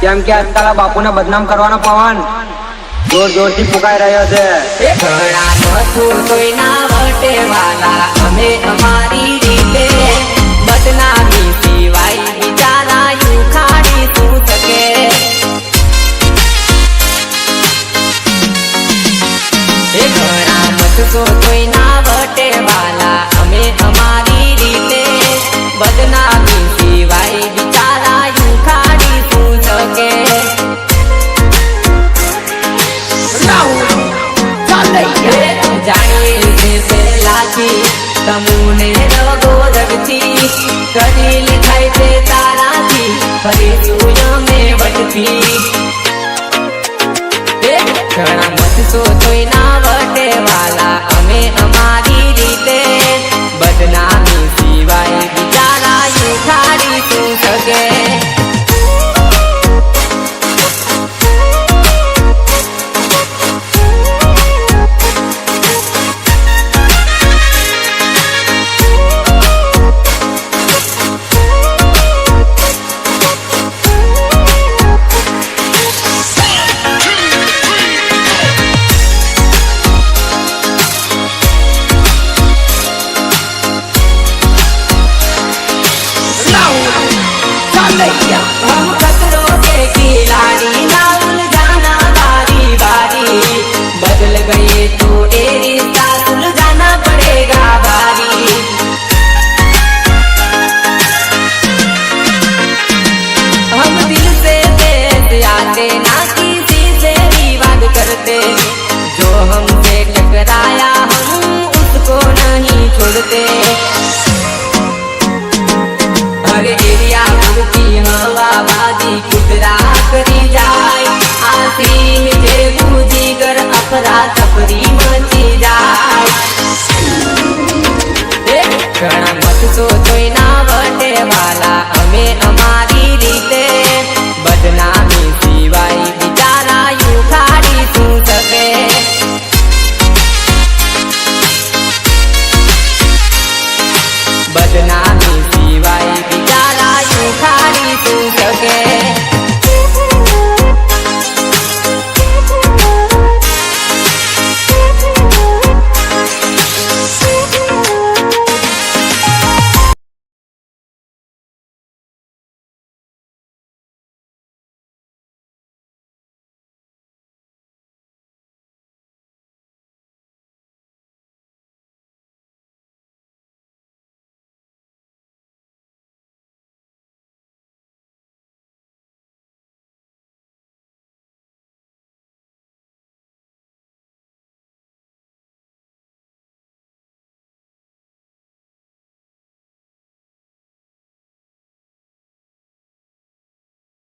કેમ કે આજકાલ બાપુને બદનામ કરવાનો પવન જોર જોરથી ફૂંકાઈ રહ્યો છે. ઘણા કોઈના વટે પહેલાથી તમને રગો રગથી કરી લેખાય છે તારાથી ફરી તું અમે વટથી. મત તો મતસો તોયના વટે વાલા, અમે અમારી રીતે સિવાય make ઉડતી હવા બાજી કરી જાય. આ સીન જે ગુજીગર અફરા જાય.